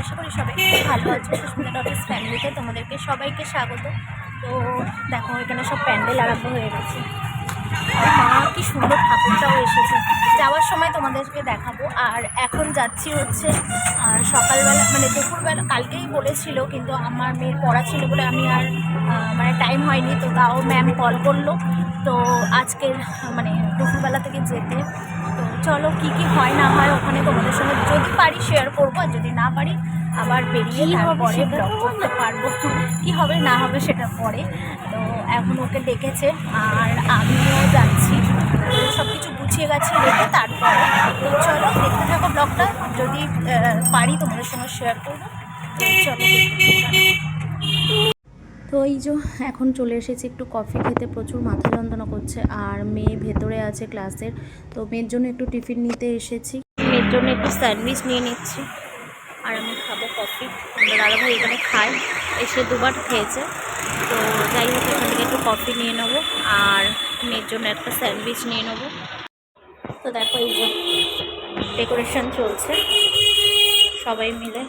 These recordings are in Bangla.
আশা করি সবাই খুব ভালো আছো সুস্মিতা ডটিস ফ্যামিলিতে তোমাদেরকে সবাইকে স্বাগত। তো দেখো, এখানে সব প্যান্ডেল আরম্ভ হয়ে গেছে। মা কি সুন্দর ঠাকুরটাও এসেছে। যাওয়ার সময় তোমাদেরকে দেখাবো। আর এখন যাচ্ছি হচ্ছে, আর সকালবেলা মানে দুপুরবেলা, কালকেই বলেছিল, কিন্তু আমার মেয়ের পড়া ছিল বলে আমি আর টাইম হয়নি তো তাও ম্যাম কল করল। তো আজকের মানে দুপুরবেলা থেকে যেতে। তো চলো কি কি হয় না হয় ওখানে তোমাদের সঙ্গে যদি পারি শেয়ার করব আর যদি না পারি আবার বেরিয়ে তারপরে ব্লগ করতে পারব। কি হবে না হবে সেটা পরে। তো এখন ওকে ডেকেছে আর আমিও যাচ্ছি। সব কিছু গুছিয়ে গেছি রেখে তারপরে তো চলো দেখতে থাকো ব্লগটা যদি পারি তোমাদের সঙ্গে শেয়ার করব চলো তো এই যে এখন চলে এসেছি একটু কফি খেতে, প্রচুর মাথা যন্ত্রণা করছে আর মেয়ে ভেতরে আছে ক্লাসের তো মেয়ের জন্য একটু টিফিন নিতে এসেছি। মেয়ের জন্য একটু স্যান্ডউইচ নিয়ে নিচ্ছি। আর আমি খাব কফি আমার দাদাভাই এখানে খায়, এসে দুবার খেয়েছে। তো যাই হোক, এখান থেকে একটু কফি নিয়ে নেব আর মেয়ের জন্য একটা স্যান্ডউইচ নিয়ে নেব। তো দেখো এই যে ডেকোরেশন চলছে। সবাই মিলে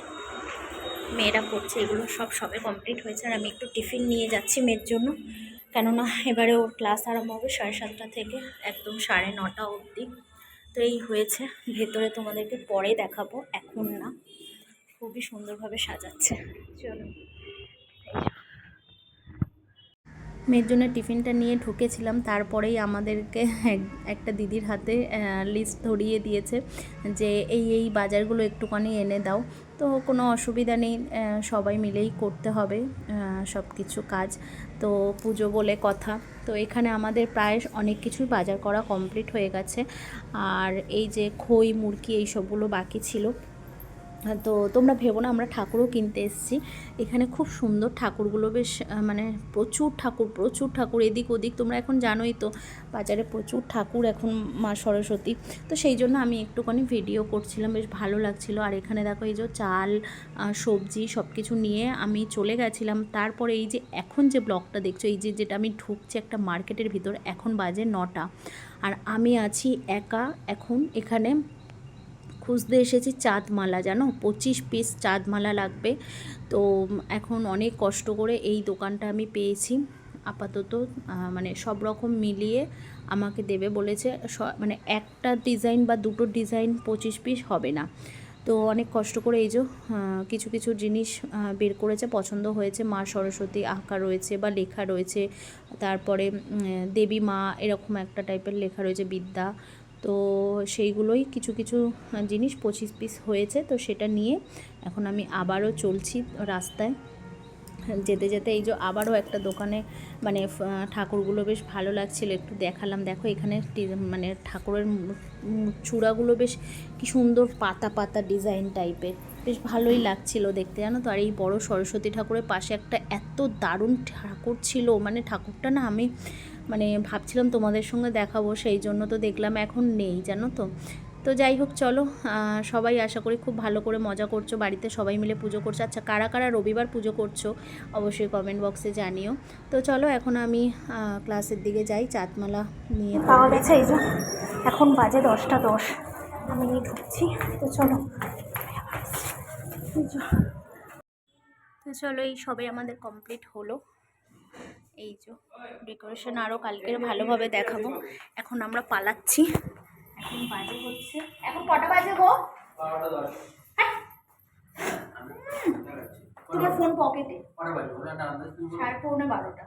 মেয়েরা করছে এগুলো সব সবে কমপ্লিট হয়েছে আর আমি একটু টিফিন নিয়ে যাচ্ছি মেয়ের জন্য। কেননা এবারে ওর ক্লাস আরম্ভ হবে সাড়ে সাতটা থেকে, একদম সাড়ে নটা অবধি। তো এই হয়েছে, ভেতরে তোমাদেরকে পরে দেখাবো, এখন না। খুবই সুন্দরভাবে সাজাচ্ছে। চলো। মেয়ের জন্য টিফিনটা নিয়ে ঢুকেছিলাম। তারপরেই আমাদেরকে একটা দিদির হাতে লিস্ট ধরিয়ে দিয়েছে যে এই এই বাজারগুলো একটুখানি এনে দাও। তো কোনো অসুবিধা নেই সবাই মিলেই করতে হবে সব কিছু কাজ। তো পুজো বলে কথা। তো এখানে আমাদের প্রায় অনেক কিছুই বাজার করা কমপ্লিট হয়ে গেছে। আর এই যে খই, মুরগি, এই সবগুলো বাকি ছিল। তো তোমরা ভেবো না, আমরা ঠাকুরও কিনতে এসেছি। এখানে খুব সুন্দর ঠাকুরগুলো বেশ মানে প্রচুর ঠাকুর প্রচুর ঠাকুর, এদিক ওদিক তোমরা এখন জানোই তো, বাজারে প্রচুর ঠাকুর এখন মা সরস্বতী। তো সেই জন্য আমি একটুখানি ভিডিও করছিলাম, বেশ ভালো লাগছিল। আর এখানে দেখো এই যে চাল সবজি সব কিছু নিয়ে আমি চলে গেছিলাম। তারপরে এই যে এখন যে ব্লগটা দেখছ, এই যে যেটা আমি ঢুকছি একটা মার্কেটের ভিতর, এখন বাজে নটা। আর আমি আছি একা এখন এখানে খুঁজতে এসেছি চাঁদমালা, জানো? পঁচিশ পিস চাঁদমালা লাগবে। তো এখন অনেক কষ্ট করে এই দোকানটা আমি পেয়েছি। আপাতত মানে সব রকম মিলিয়ে আমাকে দেবে বলেছে মানে একটা ডিজাইন বা দুটো ডিজাইন পঁচিশ পিস হবে না। তো অনেক কষ্ট করে এই যে কিছু কিছু জিনিস বের করেছে, পছন্দ হয়েছে। মা সরস্বতী আঁকা রয়েছে বা লেখা রয়েছে। তারপরে দেবী মা, এরকম একটা টাইপের লেখা রয়েছে বিদ্যা। তো সেইগুলোই কিছু কিছু জিনিস পঁচিশ পিস হয়েছে, তো সেটা নিয়ে এখন আমি আবারও চলছি রাস্তায়। যেতে যেতে এই যে আবারও একটা দোকানে মানে ঠাকুরগুলো বেশ ভালো লাগছিল, একটু দেখালাম। দেখো এখানে মানে ঠাকুরের চূড়াগুলো বেশ কি সুন্দর পাতা পাতা ডিজাইন টাইপের। বেশ ভালোই লাগছিল দেখতে, জানো তো? আর এই বড় সরস্বতী ঠাকুরের পাশে একটা এত দারুণ ঠাকুর ছিল। মানে ঠাকুরটা না আমি মানে ভাবছিলাম তোমাদের সঙ্গে দেখাবো সেই জন্য তো দেখলাম এখন নেই জানো তো। তো যাই হোক চলো সবাই আশা করি খুব ভালো করে মজা করছ বাড়িতে সবাই মিলে পুজো করছ। আচ্ছা কারা কারা রবিবার পুজো করছ অবশ্যই কমেন্ট বক্সে জানিও। তো চলো এখন আমি ক্লাসের দিকে যাই চাঁদমালা নিয়ে পাওয়া গেছে এই যে এখন বাজে দশটা দশ। আমি ঢুকছি তো চলো। তো চলো এই সবাই আমাদের কমপ্লিট হলো। এই যে ডেকোরেশন আরও কালকের ভালোভাবে দেখাবো। এখন আমরা পালাচ্ছি। এখন বাজে হচ্ছে এখন কটা বাজে গো? হ্যাঁ? তোমার ফোন পকেটে। সাড়ে পৌনে বারোটা।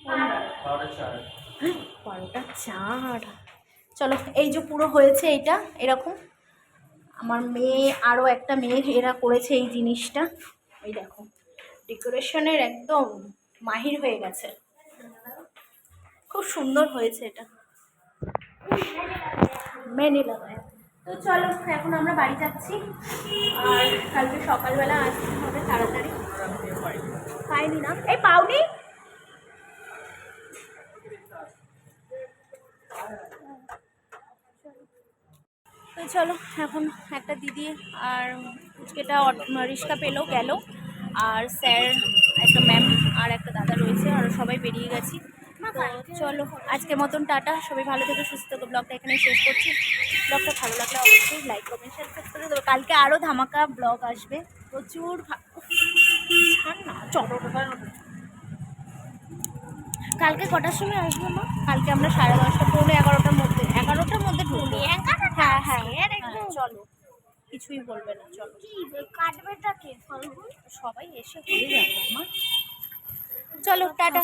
হ্যাঁ, বারোটা চার। চলো এই যে পুরো হয়েছে এটা এরকম। আমার মেয়ে আরও একটা মেয়ে এরা করেছে এই জিনিসটা। এই দেখো। ডেকোরেশনের একদম মাহির হয়ে গেছে। খুব সুন্দর হয়েছে এটা। মেনে লাগায় তো চলো, এখন আমরা বাড়ি যাচ্ছি। আর কালকে সকালবেলা আসতে হবে, তাড়াতাড়ি। পাইনি না। এই পাওনি! তো চলো, এখন একটা দিদি আর পুচকেটা রিক্সা পেল, গেল। আর স্যার একটা ম্যাম আর একটা দাদা রয়েছে আর সবাই বেরিয়ে গেছি। তো চলো আজকের মতন টাটা। সবাই ভালো থেকে সুস্থ থেকো। ব্লগটা এখানে শেষ করছি। ব্লগটা ভালো লাগলে অবশ্যই লাইক কমেন্ট শেয়ার করে দেবো কালকে আরও ধামাকা ব্লগ আসবে। প্রচুর চলো কালকে কটার সময় আসব না কালকে আমরা সাড়ে দশটা পৌনে এগারোটার মধ্যে এগারোটার মধ্যে ঢুকবো। হ্যাঁ হ্যাঁ হ্যাঁ, চলো। কিছুই বলবে না চলো। কাটবেটা কে ফলগুল সবাই এসে হয়ে যাবে আমার চলো টাটা।